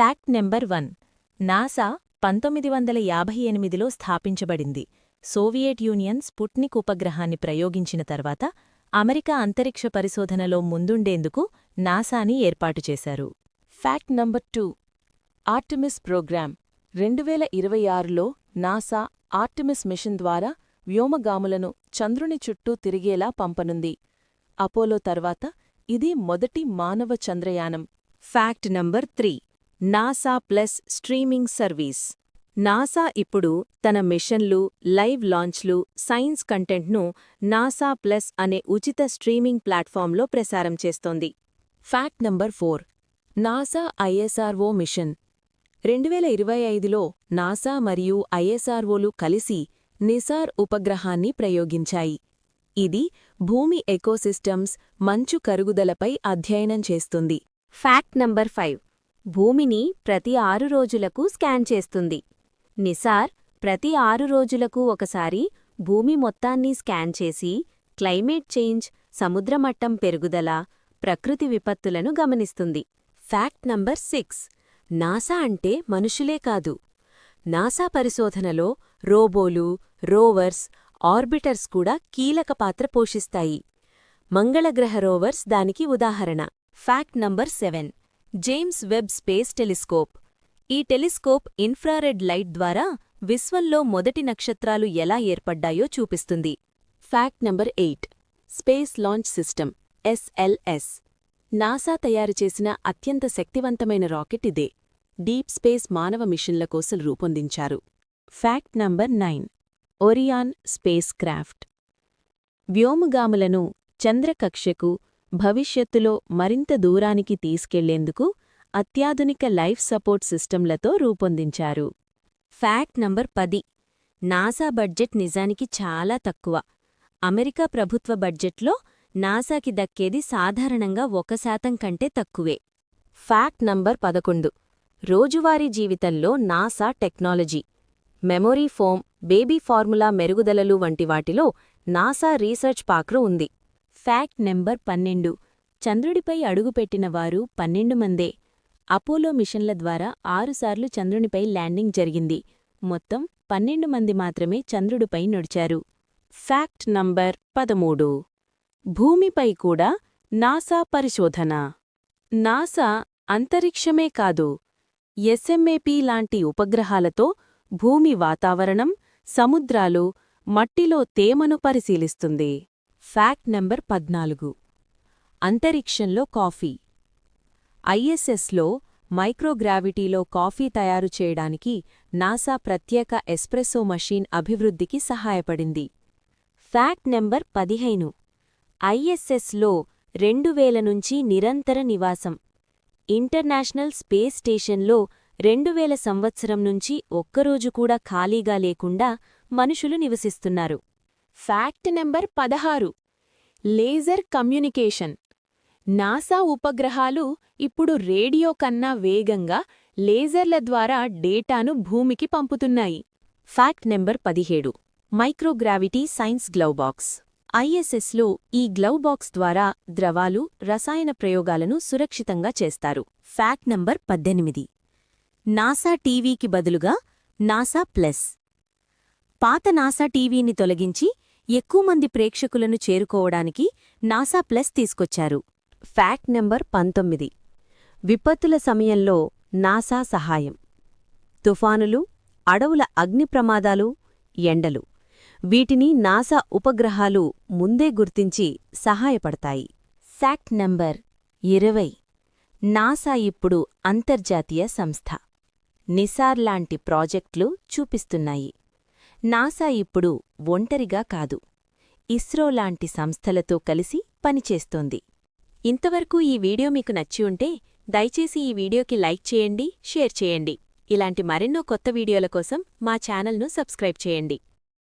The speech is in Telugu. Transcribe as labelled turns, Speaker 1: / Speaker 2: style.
Speaker 1: Fact number one. నాసా పంతొమ్మిది వందల యాభై ఎనిమిదిలో స్థాపించబడింది. సోవియట్ యూనియన్ స్పుట్నిక్ ఉపగ్రహాన్ని ప్రయోగించిన తర్వాత అమెరికా అంతరిక్ష పరిశోధనలో ముందుండేందుకు నాసాని ఏర్పాటు చేశారు.
Speaker 2: Fact number two. Artemis programme. రెండు వేల ఇరవై ఆరులో నాసా ఆర్టిమిస్ మిషన్ ద్వారా వ్యోమగాములను చంద్రుని చుట్టూ తిరిగేలా పంపనుంది. అపోలో తర్వాత ఇది మొదటి మానవ చంద్రయానం.
Speaker 1: Fact number three. NASA plus streaming service. NASA ఇప్పుడు తన మిషన్లు లైవ్ లాంచ్లు సైన్స్ కంటెంట్ను నాసా ప్లస్ అనే ఉచిత స్ట్రీమింగ్ ప్లాట్ఫామ్లో ప్రసారం చేస్తోంది.
Speaker 2: Fact number four. NASA ISRO mission. రెండు వేల ఇరవై ఐదులో నాసా మరియు ఐఎస్ఆర్ఓలు కలిసి నిసార్ ఉపగ్రహాన్ని ప్రయోగించాయి. ఇది భూమి ఎకోసిస్టమ్స్ మంచు కరుగుదలపై అధ్యయనం చేస్తుంది.
Speaker 1: Fact number five. భూమిని ప్రతి ఆరు రోజులకు స్కాన్ చేస్తుంది. నిసార్ ప్రతి ఆరు రోజులకు ఒకసారి భూమి మొత్తాన్ని స్కాన్ చేసి క్లైమేట్ చేంజ్ సముద్రమట్టం పెరుగుదల ప్రకృతి విపత్తులను గమనిస్తుంది. Fact number six. నాసా అంటే మనుషులే కాదు. నాసా పరిశోధనలో రోబోలు రోవర్స్ ఆర్బిటర్స్ కూడా కీలక పాత్ర పోషిస్తాయి. మంగళగ్రహ రోవర్స్ దానికి ఉదాహరణ. Fact number seven. James Webb space telescope. ఈ టెలిస్కోప్ ఇన్ఫ్రారెడ్ లైట్ ద్వారా విశ్వంలో మొదటి నక్షత్రాలు ఎలా ఏర్పడ్డాయో చూపిస్తుంది.
Speaker 2: Fact number eight. Space launch system SLS. NASA తయారు చేసిన అత్యంత శక్తివంతమైన రాకెట్ ఇదే. డీప్ స్పేస్ మానవ మిషన్ల కోసం రూపొందించారు. Fact number nine. Orion spacecraft. వ్యోమగాములను చంద్రకక్షకు భవిష్యత్తులో మరింత దూరానికి తీసుకెళ్ళేందుకు అత్యాధునిక లైఫ్ సపోర్ట్ సిస్టంలతో రూపొందించారు.
Speaker 1: ఫ్యాక్ట్ నంబర్ పది. నాసా బడ్జెట్ నిజానికి చాలా తక్కువ. అమెరికా ప్రభుత్వ బడ్జెట్లో నాసాకి దక్కేది సాధారణంగా ఒక శాతం కంటే తక్కువే.
Speaker 2: ఫ్యాక్ట్ నంబర్ పదకొండు. రోజువారీ జీవితంలో NASA technology memory foam baby formula మెరుగుదలలు వంటి వాటిలో నాసా రీసెర్చ్ పాక్రు ఉంది.
Speaker 1: ఫ్యాక్ట్ నెంబర్ పన్నెండు. చంద్రుడిపై అడుగుపెట్టిన వారు పన్నెండు మందే. అపోలో మిషన్ల ద్వారా ఆరుసార్లు చంద్రునిపై ల్యాండింగ్ జరిగింది. మొత్తం పన్నెండు మంది మాత్రమే చంద్రుడిపై నడిచారు.
Speaker 2: ఫ్యాక్ట్ నంబర్ పదమూడు. భూమిపై కూడా నాసా పరిశోధన. నాసా అంతరిక్షమే కాదు ఎస్ఎంఏపీ లాంటి ఉపగ్రహాలతో భూమి వాతావరణం సముద్రాలు మట్టిలో తేమను పరిశీలిస్తుంది. ఫ్యాక్ట్ నంబర్ పద్నాలుగు. అంతరిక్షంలో కాఫీ. ఐఎస్ఎస్లో మైక్రోగ్రావిటీలో కాఫీ తయారు చేయడానికి నాసా ప్రత్యేక ఎస్ప్రెస్సో మషీన్ అభివృద్ధికి సహాయపడింది.
Speaker 1: ఫ్యాక్ట్ నెంబర్ పదిహేను. ఐఎస్ఎస్లో రెండు వేల నుంచి నిరంతర నివాసం. ఇంటర్నేషనల్ స్పేస్ స్టేషన్లో రెండు వేల సంవత్సరం నుంచి ఒక్కరోజు కూడా ఖాళీగా లేకుండా మనుషులు నివసిస్తున్నారు.
Speaker 2: ఫ్యాక్ట్ నెంబర్ పదహారు. Laser communication. నాసా ఉపగ్రహాలు ఇప్పుడు రేడియో కన్నా వేగంగా లేజర్ల ద్వారా డేటాను భూమికి పంపుతున్నాయి.
Speaker 1: ఫ్యాక్ట్ నెంబర్ పదిహేడు. మైక్రోగ్రావిటీ సైన్స్ గ్లౌబాక్స్ ఐఎస్ఎస్లో ఈ గ్లౌబాక్స్ ద్వారా ద్రవాలు రసాయన ప్రయోగాలను సురక్షితంగా చేస్తారు. ఫ్యాక్ట్ నంబర్ పద్దెనిమిది. నాసా టీవీకి బదులుగా నాసా ప్లస్. పాత నాసా టీవీని తొలగించి ఎక్కువ మంది ప్రేక్షకులను చేరుకోవడానికి నాసా ప్లస్ తీసుకొచ్చారు. ఫ్యాక్ట్ నెంబర్ పంతొమ్మిది. విపత్తుల సమయంలో నాసా సహాయం. తుఫానులు అడవుల అగ్ని ప్రమాదాలు ఎండలు. వీటిని నాసా ఉపగ్రహాలు ముందే గుర్తించి సహాయపడతాయి. శాక్ట్ నంబర్ ఇరవై. నాసా ఇప్పుడు అంతర్జాతీయ సంస్థ. నిసార్ లాంటి ప్రాజెక్టులు చూపిస్తున్నాయి. నాసా ఇప్పుడు ఒంటరిగా కాదు. ఇస్రో లాంటి సంస్థలతో కలిసి పనిచేస్తోంది. ఇంతవరకు ఈ వీడియో మీకు నచ్చి ఉంటే దయచేసి ఈ వీడియోకి లైక్ చేయండి షేర్ చేయండి. ఇలాంటి మరెన్నో కొత్త వీడియోల కోసం మా ఛానల్ను సబ్స్క్రైబ్ చేయండి.